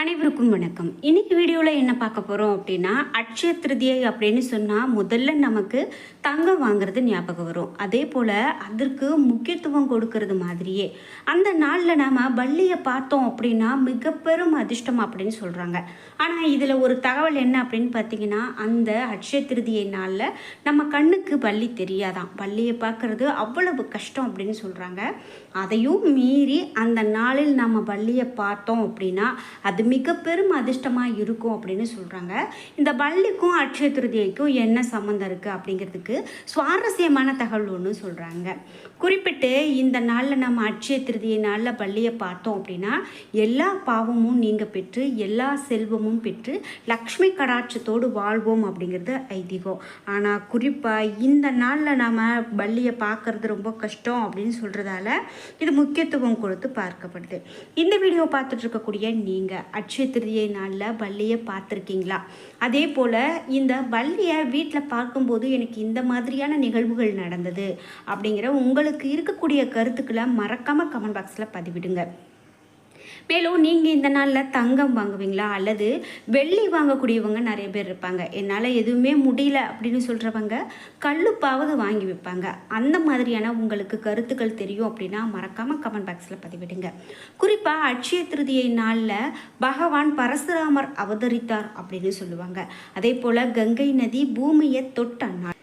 அனைவருக்கும் வணக்கம். இன்னைக்கு வீடியோவில் என்ன பார்க்க போகிறோம் அப்படின்னா அட்சய திருதியை அப்படின்னு சொன்னால் முதல்ல நமக்கு தங்கம் வாங்குறது ஞாபகம் வரும். அதே போல் அதற்கு முக்கியத்துவம் கொடுக்கறது மாதிரியே. அந்த நாளில் நாம் பள்ளியை பார்த்தோம் அப்படின்னா மிக பெரும் அதிர்ஷ்டம் அப்படின்னு சொல்கிறாங்க ஆனால் இதில் ஒரு தகவல் என்ன அப்படின்னு பார்த்தீங்கன்னா அந்த அட்சய திருதியை நாளில் நம்ம கண்ணுக்கு பள்ளி தெரியாதான். பள்ளியை பார்க்கறது அவ்வளவு கஷ்டம் அப்படின்னு சொல்கிறாங்க அதையும் மீறி அந்த நாளில் நம்ம பள்ளியை பார்த்தோம் அப்படின்னா அது மிக பெரும் அதிர்ஷ்டமாக இருக்கும் அப்படின்னு சொல்கிறாங்க இந்த பள்ளிக்கும் அட்சய திருதியைக்கும் என்ன சம்மந்தம் இருக்குது அப்படிங்கிறதுக்கு சுவாரஸ்யமான தகவல் ஒன்று சொல்கிறாங்க குறிப்பிட்டு இந்த நாளில் நம்ம அட்சய திருதியை நாளில் பள்ளியை பார்த்தோம் அப்படின்னா எல்லா பாவமும் நீங்கள் பெற்று எல்லா செல்வமும் பெற்று லக்ஷ்மி கடாட்சத்தோடு வாழ்வோம் அப்படிங்கிறது ஐதீகம். ஆனால் குறிப்பாக இந்த நாளில் நாம் பள்ளியை பார்க்கறது ரொம்ப கஷ்டம் அப்படின்னு சொல்கிறதால இது முக்கியத்துவம் கொடுத்து பார்க்கப்படுது. இந்த வீடியோ பார்த்துட்டு இருக்கக்கூடிய நீங்கள் அட்சய திருதியை நாளில் வள்ளியை பார்த்துருக்கீங்களா? அதே போல் இந்த வள்ளியை வீட்டில் பார்க்கும்போது எனக்கு இந்த மாதிரியான நிகழ்வுகள் நடந்தது அப்படிங்கிற உங்களுக்கு இருக்கக்கூடிய கருத்துக்களை மறக்காமல் கமெண்ட் பாக்ஸில் பதிவிடுங்க. மேலும் நீங்கள் இந்த நாளில் தங்கம் வாங்குவீங்களா? அல்லது வெள்ளி வாங்கக்கூடியவங்க நிறைய பேர் இருப்பாங்க. என்னால் எதுவுமே முடியல அப்படின்னு சொல்கிறவங்க கல்லுப்பாவது வாங்கி வைப்பாங்க அந்த மாதிரியான உங்களுக்கு கருத்துக்கள் தெரியும் அப்படின்னா மறக்காமல் கமெண்ட் பாக்ஸில் பதிவிடுங்க. குறிப்பாக அட்சய திருதியை நாளில் பகவான் பரசுராமர் அவதரித்தார் அப்படின்னு சொல்லுவாங்க. அதே போல் கங்கை நதி பூமியை தொட்ட நாள்.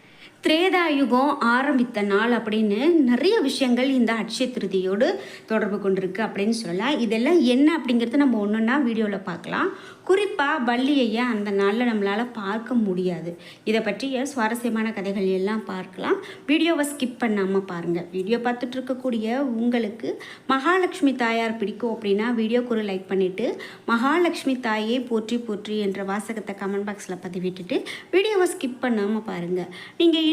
திரேதாயுகம் ஆரம்பித்த நாள் அப்படின்னு நிறைய விஷயங்கள் இந்த அட்சய திருதியோடு தொடர்பு கொண்டிருக்கு அப்படின்னு சொல்லலாம். இதெல்லாம் என்ன அப்படிங்கிறத நம்ம ஒன்று ஒன்றா வீடியோவில் பார்க்கலாம். குறிப்பாக வள்ளியையை அந்த நாளில் நம்மளால் பார்க்க முடியாது. இதை பற்றிய சுவாரஸ்யமான கதைகள் எல்லாம் பார்க்கலாம். வீடியோவை ஸ்கிப் பண்ணாமல் பாருங்கள் வீடியோ பார்த்துட்டு இருக்கக்கூடிய உங்களுக்கு மகாலட்சுமி தாயார் பிடிக்கும் அப்படின்னா வீடியோக்கு ஒரு லைக் பண்ணிவிட்டு மகாலட்சுமி தாயை போற்றி போற்றி என்ற வாசகத்தை கமெண்ட் பாக்ஸில் பதிவிட்டுட்டு வீடியோவை ஸ்கிப் பண்ணாமல் பாருங்கள் நீங்கள்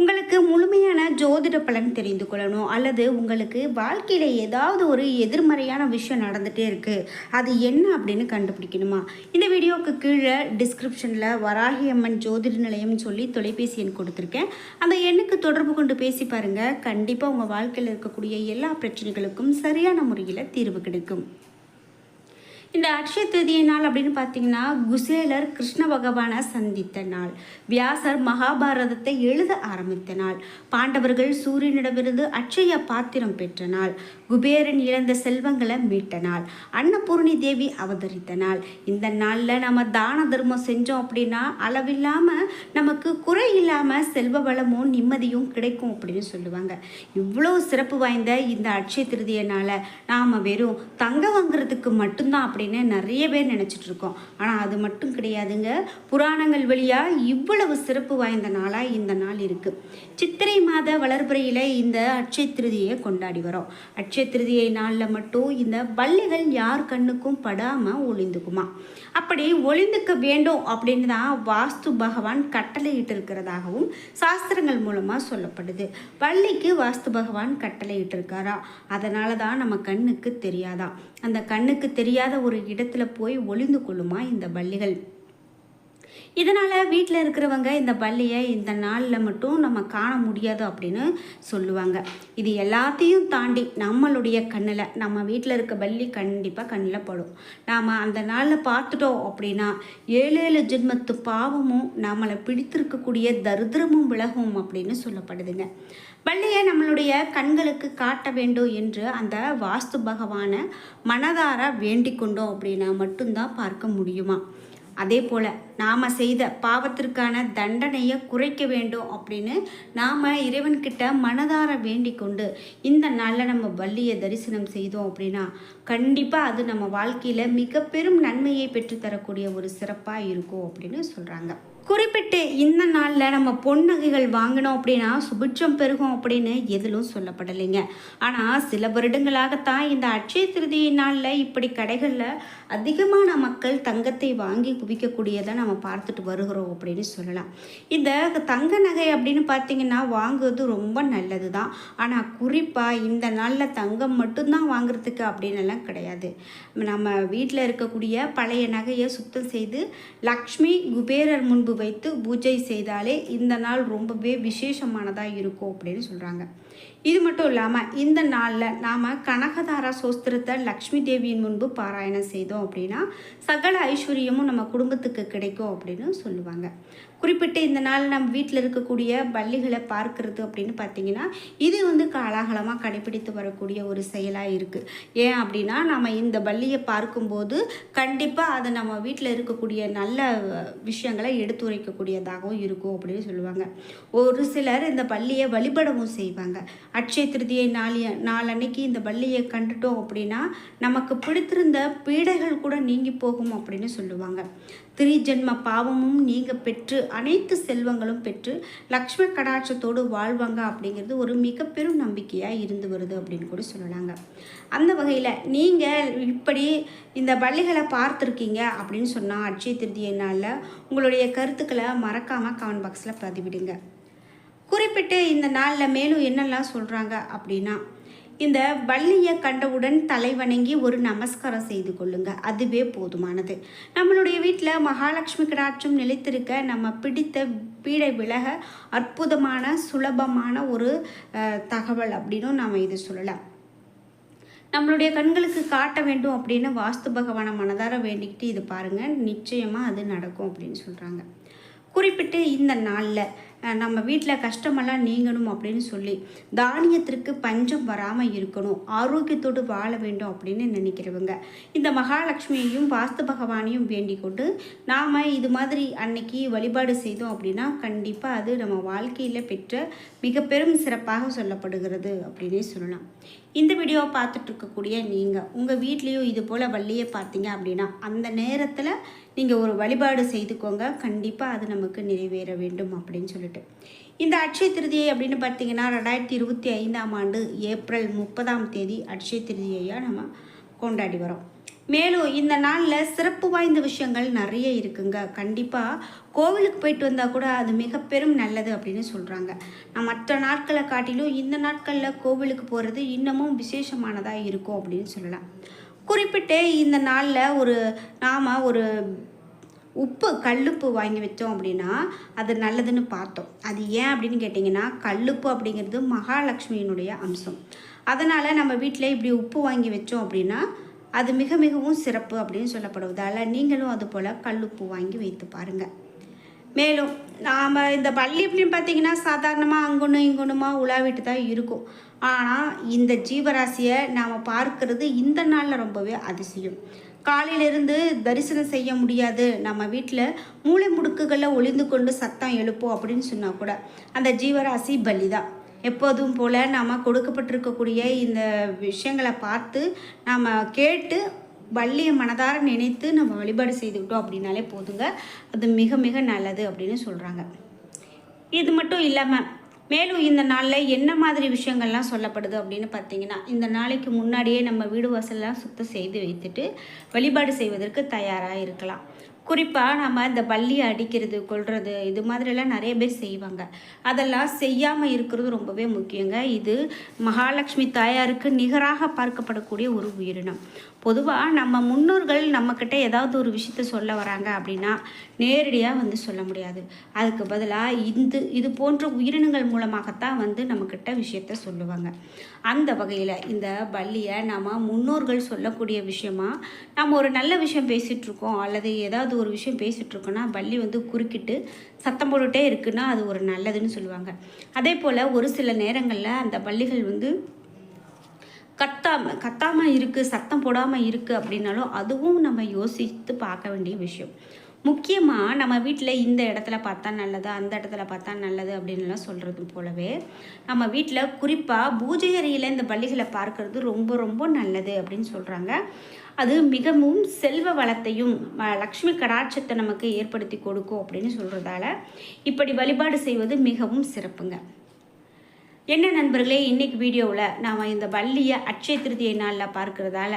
உங்களுக்கு முழுமையான ஜோதிட பலன் தெரிந்து கொள்ளணும் அல்லது உங்களுக்கு வாழ்க்கையில் ஏதாவது ஒரு எதிர்மறையான விஷயம் நடந்துகிட்டே இருக்குது அது என்ன அப்படின்னு கண்டுபிடிக்கணுமா? இந்த வீடியோவுக்கு கீழே டிஸ்கிரிப்ஷனில் வராகி அம்மன் ஜோதிட நிலையம்னு சொல்லி தொலைபேசி எண் கொடுத்துருக்கேன். அந்த எண்ணுக்கு தொடர்பு கொண்டு பேசி பாருங்கள் கண்டிப்பாக உங்கள் வாழ்க்கையில் இருக்கக்கூடிய எல்லா பிரச்சனைகளுக்கும் சரியான முறையில் தீர்வு கிடைக்கும். இந்த அக்ஷய திருதிய நாள் அப்படின்னு பார்த்தீங்கன்னா குசேலர் கிருஷ்ண பகவானை சந்தித்த நாள். வியாசர் மகாபாரதத்தை எழுத ஆரம்பித்த நாள். பாண்டவர்கள் சூரியனிடமிருந்து அட்சய பாத்திரம் பெற்ற நாள். குபேரன் இழந்த செல்வங்களை மீட்ட நாள். அன்னபூர்ணி தேவி அவதரித்த நாள். இந்த நாளில் நம்ம தான தர்மம் செஞ்சோம் அப்படின்னா அளவில்லாமல் நமக்கு குறை இல்லாமல் செல்வ வளமும் நிம்மதியும் கிடைக்கும் அப்படின்னு சொல்லுவாங்க. இவ்வளோ சிறப்பு வாய்ந்த இந்த அட்சய திருதியனால் நாம் வெறும் தங்க வாங்குறதுக்கு மட்டும்தான் அப்படின்னு நிறைய பேர் நினச்சிட்டு இருக்கோம். ஆனால் அது மட்டும் கிடையாதுங்க. புராணங்கள் வழியாக இவ்வளவு சிறப்பு வாய்ந்த நாளாக இந்த நாள் இருக்குது சித்திரை மாத வளர்புறையில் இந்த அட்சய திருதியை கொண்டாடி வரோம். அட்சய திருதியை நாளில் மட்டும் இந்த பள்ளிகள் யார் கண்ணுக்கும் படாமல் ஒளிந்துக்குமா? அப்படி ஒளிந்துக்க வேண்டும் அப்படின்னு தான் வாஸ்து பகவான் கட்டளையிட்டு இருக்கிறதாகவும் சாஸ்திரங்கள் மூலமாக சொல்லப்படுது. பள்ளிக்கு வாஸ்து பகவான் கட்டளையிட்டு இருக்காரா அதனால தான் நம்ம கண்ணுக்கு தெரியாதா? அந்த கண்ணுக்கு தெரியாத ஒரு இடத்துல போய் ஒளிந்து கொள்ளுமா இந்த பள்ளிகள் இதனால் வீட்டில் இருக்கிறவங்க இந்த பள்ளியை இந்த நாளில் மட்டும் நம்ம காண முடியாது அப்படின்னு சொல்லுவாங்க. இது எல்லாத்தையும் தாண்டி நம்மளுடைய கண்ணில் நம்ம வீட்டில் இருக்க பள்ளி கண்டிப்பாக கண்ணில் படும். நாம் அந்த நாளில் பார்த்துட்டோம் அப்படின்னா ஏழு ஏழு ஜென்மத்து பாவமும் நம்மளை பிடித்திருக்கக்கூடிய தரித்திரமும் விலகும் அப்படின்னு சொல்லப்படுதுங்க. பள்ளியை நம்மளுடைய கண்களுக்கு காட்ட வேண்டும் என்று அந்த வாஸ்து பகவானை மனதார வேண்டிக் கொண்டோம் அப்படின்னா மட்டும்தான் பார்க்க முடியுமா? அதே போல் நாம் செய்த பாவத்திற்கான தண்டனையை குறைக்க வேண்டும் அப்படின்னு நாம் இறைவன்கிட்ட மனதார வேண்டிக் கொண்டு இந்த நாளில் நம்ம வள்ளியை தரிசனம் செய்தோம் அப்படின்னா கண்டிப்பாக அது நம்ம வாழ்க்கையில் மிக பெரும் நன்மையை பெற்றுத்தரக்கூடிய ஒரு சிறப்பாக இருக்கும் அப்படின்னு சொல்கிறாங்க குறிப்பிட்டு இந்த நாளில் நம்ம பொன்னகைகள் வாங்கினோம் அப்படின்னா சுபிட்சம் பெருகும் அப்படின்னு எதிலும் சொல்லப்படலைங்க. ஆனால் சில வருடங்களாகத்தான் இந்த அட்சய திருதி நாளில் இப்படி கடைகளில் அதிகமான மக்கள் தங்கத்தை வாங்கி குவிக்கக்கூடியதை நம்ம நம்ம பார்த்துட்டு வருகிறோம் அப்படின்னு சொல்லலாம். இந்த தங்க நகை அப்படின்னு பார்த்தீங்கன்னா வாங்குவது ரொம்ப நல்லது தான் ஆனால் குறிப்பாக இந்த நாளில் தங்கம் மட்டும்தான் வாங்குறதுக்கு அப்படின்னு கிடையாது. நம்ம வீட்டில் இருக்கக்கூடிய பழைய நகையை சுத்தம் செய்து லக்ஷ்மி குபேரர் முன்பு வைத்து பூஜை செய்தாலே இந்த நாள் ரொம்பவே விசேஷமானதாக இருக்கும் அப்படின்னு சொல்கிறாங்க இது மட்டும் இல்லாமல் இந்த நாளில் நாம் கனகதாரா சோஸ்திரத்தை லக்ஷ்மி தேவியின் முன்பு பாராயணம் செய்தோம் அப்படின்னா சகல ஐஸ்வர்யமும் நம்ம குடும்பத்துக்கு கிடைக்கும் அப்படின்னு சொல்லுவாங்க. குறிப்பிட்ட இந்த நாள் நம்ம வீட்டில் இருக்கக்கூடிய பள்ளிகளை பார்க்கறது அப்படின்னு பார்த்தீங்கன்னா இது வந்து காலாகலமாக கடைபிடித்து வரக்கூடிய ஒரு செயலாக இருக்குது ஏன் அப்படின்னா நம்ம இந்த பள்ளியை பார்க்கும்போது கண்டிப்பாக அதை நம்ம வீட்டில் இருக்கக்கூடிய நல்ல விஷயங்களை எடுத்துரைக்கக்கூடியதாகவும் இருக்கும் அப்படின்னு சொல்லுவாங்க. ஒரு சிலர் இந்த பள்ளியை வழிபடவும் செய்வாங்க. அட்சய திருதியை நாளிய நாளன்னைக்கு இந்த பள்ளியை கண்டுட்டோம் அப்படின்னா நமக்கு பிடித்திருந்த பீடைகள் கூட நீங்கி போகும் அப்படின்னு சொல்லுவாங்க. திரிஜென்ம பாவமும் நீங்க பெற்று அனைத்து செல்வங்களும் பெற்று லக்ஷ்மி கடாட்சத்தோடு வாழ்வாங்க அப்படிங்கிறது ஒரு மிக பெரும் நம்பிக்கையாக இருந்து வருது அப்படின்னு கூட சொல்லலாங்க. அந்த வகையில் நீங்கள் இப்படி இந்த பள்ளிகளை பார்த்துருக்கீங்க அப்படின்னு சொன்னால் அட்சய திருதியை நாளில் உங்களுடைய கருத்துக்களை மறக்காமல் கமெண்ட் பாக்ஸில் பதிவிடுங்க. குறிப்பிட்டு இந்த நாளில் மேலும் என்னெல்லாம் சொல்கிறாங்க அப்படின்னா இந்த வள்ளியை கண்டவுடன் தலை வணங்கி ஒரு நமஸ்காரம் செய்து கொள்ளுங்க. அதுவே போதுமானது. நம்மளுடைய வீட்டில் மகாலட்சுமி கடாட்சம் நிலைத்திருக்க நம்ம பிடித்த பீடை விலக அற்புதமான சுலபமான ஒரு தகவல் அப்படின்னும் நாம் இது சொல்லலாம். நம்மளுடைய கண்களுக்கு காட்ட வேண்டும் அப்படின்னு வாஸ்து பகவானை மனதார வேண்டிக்கிட்டு இது பாருங்கள் நிச்சயமாக அது நடக்கும் அப்படின்னு சொல்கிறாங்க குறிப்பிட்டு இந்த நாளில் நம்ம வீட்டில் கஷ்டமெல்லாம் நீங்கணும் அப்படின்னு சொல்லி தானியத்திற்கு பஞ்சம் வராமல் இருக்கணும் ஆரோக்கியத்தோடு வாழ வேண்டும் அப்படின்னு நினைக்கிறவங்க. இந்த மகாலட்சுமியையும் வாஸ்து பகவானையும் வேண்டிக் கொண்டு நாம் இது மாதிரி அன்னைக்கு வழிபாடு செய்தோம் அப்படின்னா கண்டிப்பாக அது நம்ம வாழ்க்கையில் பெற்ற மிக பெரும் சிறப்பாக சொல்லப்படுகிறது அப்படின்னே சொல்லலாம். இந்த வீடியோவை பார்த்துட்டு இருக்கக்கூடிய நீங்கள் உங்கள் வீட்லேயும் இது போல் வள்ளியை பார்த்தீங்க அப்படின்னா அந்த நேரத்தில் நீங்கள் ஒரு வழிபாடு செய்துக்கோங்க. கண்டிப்பாக அது நமக்கு நிறைவேற வேண்டும் அப்படின்னு சொல்லிட்டு. இந்த அட்சய திருதியை அப்படின்னு பார்த்தீங்கன்னா ரெண்டாயிரத்தி இருபத்தி ஐந்தாம் ஆண்டு ஏப்ரல் முப்பதாம் தேதி அட்சய திருதியையாக நம்ம கொண்டாடி வரோம் மேலும் இந்த நாளில் சிறப்பு வாய்ந்த விஷயங்கள் நிறைய இருக்குங்க. கண்டிப்பாக கோவிலுக்கு போயிட்டு வந்தால் கூட அது மிக பெரும் நல்லது அப்படின்னு சொல்கிறாங்க நான் மற்ற நாட்களை காட்டிலும் இந்த நாட்களில் கோவிலுக்கு போகிறது இன்னமும் விசேஷமானதாக இருக்கும் அப்படின்னு சொல்லலாம். குறிப்பிட்டு இந்த நாளில் ஒரு நாம் ஒரு உப்பு கல்லுப்பு வாங்கி வச்சோம் அப்படின்னா அது நல்லதுன்னு பார்த்தோம். அது ஏன் அப்படின்னு கேட்டிங்கன்னா கல்லுப்பு அப்படிங்கிறது மகாலட்சுமியினுடைய அம்சம். அதனால் நம்ம வீட்டில் இப்படி உப்பு வாங்கி வச்சோம் அப்படின்னா அது மிக மிகவும் சிறப்பு அப்படின்னு சொல்லப்படுவதால் நீங்களும் அதுபோல் கல்லுப்பு வாங்கி வைத்து பாருங்கள் மேலும் நாம் இந்த பள்ளி அப்படின்னு பார்த்தீங்கன்னா சாதாரணமாக அங்கொன்னும் இங்கொன்னுமா உலாவிட்டு தான் இருக்கும். ஆனால் இந்த ஜீவராசியை நாம் பார்க்கறது இந்த நாளில் ரொம்பவே அதிசயம். காலையிலிருந்து தரிசனம் செய்ய முடியாது. நம்ம வீட்டில் மூளை முடுக்குகளில் ஒளிந்து கொண்டு சத்தம் எழுப்போம் அப்படின்னு சொன்னால் கூட அந்த ஜீவராசி பலி தான் எப்போதும் போல் நாம் கொடுக்கப்பட்டிருக்கக்கூடிய இந்த விஷயங்களை பார்த்து நாம் கேட்டு வள்ளியை மனதார நினைத்து நம்ம வழிபாடு செய்துக்கிட்டோம் அப்படின்னாலே போதுங்க. அது மிக மிக நல்லது அப்படின்னு சொல்கிறாங்க இது மட்டும் இல்லாமல் மேலும் இந்த நாளில் என்ன மாதிரி விஷயங்கள்லாம் சொல்லப்படுது அப்படின்னு பார்த்தீங்கன்னா இந்த நாளைக்கு முன்னாடியே நம்ம வீடு வாசல்லாம் சுத்தம் செய்து வைத்துட்டு வழிபாடு செய்வதற்கு தயாராக இருக்கலாம். குறிப்பாக நம்ம இந்த பள்ளியை அடிக்கிறது கொள்வது இது மாதிரிலாம் நிறைய பேர் செய்வாங்க. அதெல்லாம் செய்யாமல் இருக்கிறது ரொம்பவே முக்கியங்க. இது மகாலட்சுமி தாயாருக்கு நிகராக பார்க்கப்படக்கூடிய ஒரு உயிரினம். பொதுவாக நம்ம முன்னோர்கள் நம்மக்கிட்ட ஏதாவது ஒரு விஷயத்த சொல்ல வராங்க அப்படின்னா நேரடியாக வந்து சொல்ல முடியாது. அதுக்கு பதிலாக இந்த இது போன்ற உயிரினங்கள் மூலமாகத்தான் வந்து நம்மக்கிட்ட விஷயத்த சொல்லுவாங்க. அந்த வகையில் இந்த பள்ளியை நம்ம முன்னோர்கள் சொல்லக்கூடிய விஷயமா நம்ம ஒரு நல்ல விஷயம் பேசிகிட்டு இருக்கோம் அல்லது ஏதாவது ஒரு விஷயம் பேசிகிட்ருக்கோன்னா வள்ளி பள்ளி வந்து குறுக்கிட்டு சத்தம் போட்டுகிட்டே இருக்குன்னா அது ஒரு நல்லதுன்னு சொல்லுவாங்க. அதே போல் ஒரு சில நேரங்களில் அந்த பள்ளிகள் வந்து கத்தாம கத்தாமல் இருக்குது சத்தம் போடாமல் இருக்கு அப்படின்னாலும் அதுவும் நம்ம யோசித்து பார்க்க வேண்டிய விஷயம். முக்கியமாக நம்ம வீட்டில் இந்த இடத்துல பார்த்தா நல்லது அந்த இடத்துல பார்த்தா நல்லது அப்படின்லாம் சொல்கிறது போலவே நம்ம வீட்டில் குறிப்பாக பூஜை அறையில் இந்த பள்ளிகளை பார்க்கறது ரொம்ப ரொம்ப நல்லது அப்படின்னு சொல்கிறாங்க அது மிகவும் செல்வ வளத்தையும் லக்ஷ்மி கடாட்சத்தை நமக்கு ஏற்படுத்தி கொடுக்கும் அப்படின்னு சொல்கிறதால இப்படி வழிபாடு செய்வது மிகவும் சிறப்புங்க. என்ன நண்பர்களே இன்றைக்கி வீடியோவில் நாம் இந்த வள்ளியை அட்சய திருதியை நாளில் பார்க்குறதால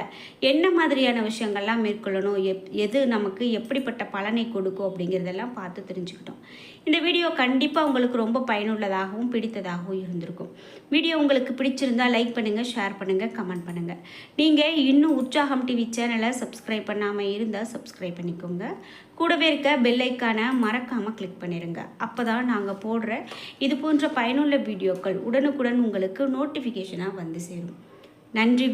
என்ன மாதிரியான விஷயங்கள்லாம் மேற்கொள்ளணும் எப் எது நமக்கு எப்படிப்பட்ட பலனை கொடுக்கும் அப்படிங்கிறதெல்லாம் பார்த்து தெரிஞ்சுக்கிட்டோம். இந்த வீடியோ கண்டிப்பாக உங்களுக்கு ரொம்ப பயனுள்ளதாகவும் பிடித்ததாகவும் இருந்திருக்கும். வீடியோ உங்களுக்கு பிடிச்சிருந்தா லைக் பண்ணுங்கள் ஷேர் பண்ணுங்கள் கமெண்ட் பண்ணுங்கள் நீங்கள் இன்னும் உற்சாகம் டிவி சேனலை சப்ஸ்கிரைப் பண்ணாமல் இருந்தால் சப்ஸ்கிரைப் பண்ணிக்கோங்க. கூடவே இருக்க பெல்லைக்கான மறக்காமல் கிளிக் பண்ணிடுங்க அப்போ தான் நாங்கள் போடுற இது போன்ற பயனுள்ள வீடியோக்கள் உடனுக்குடன் உங்களுக்கு நோட்டிஃபிகேஷனாக வந்து சேரும். நன்றி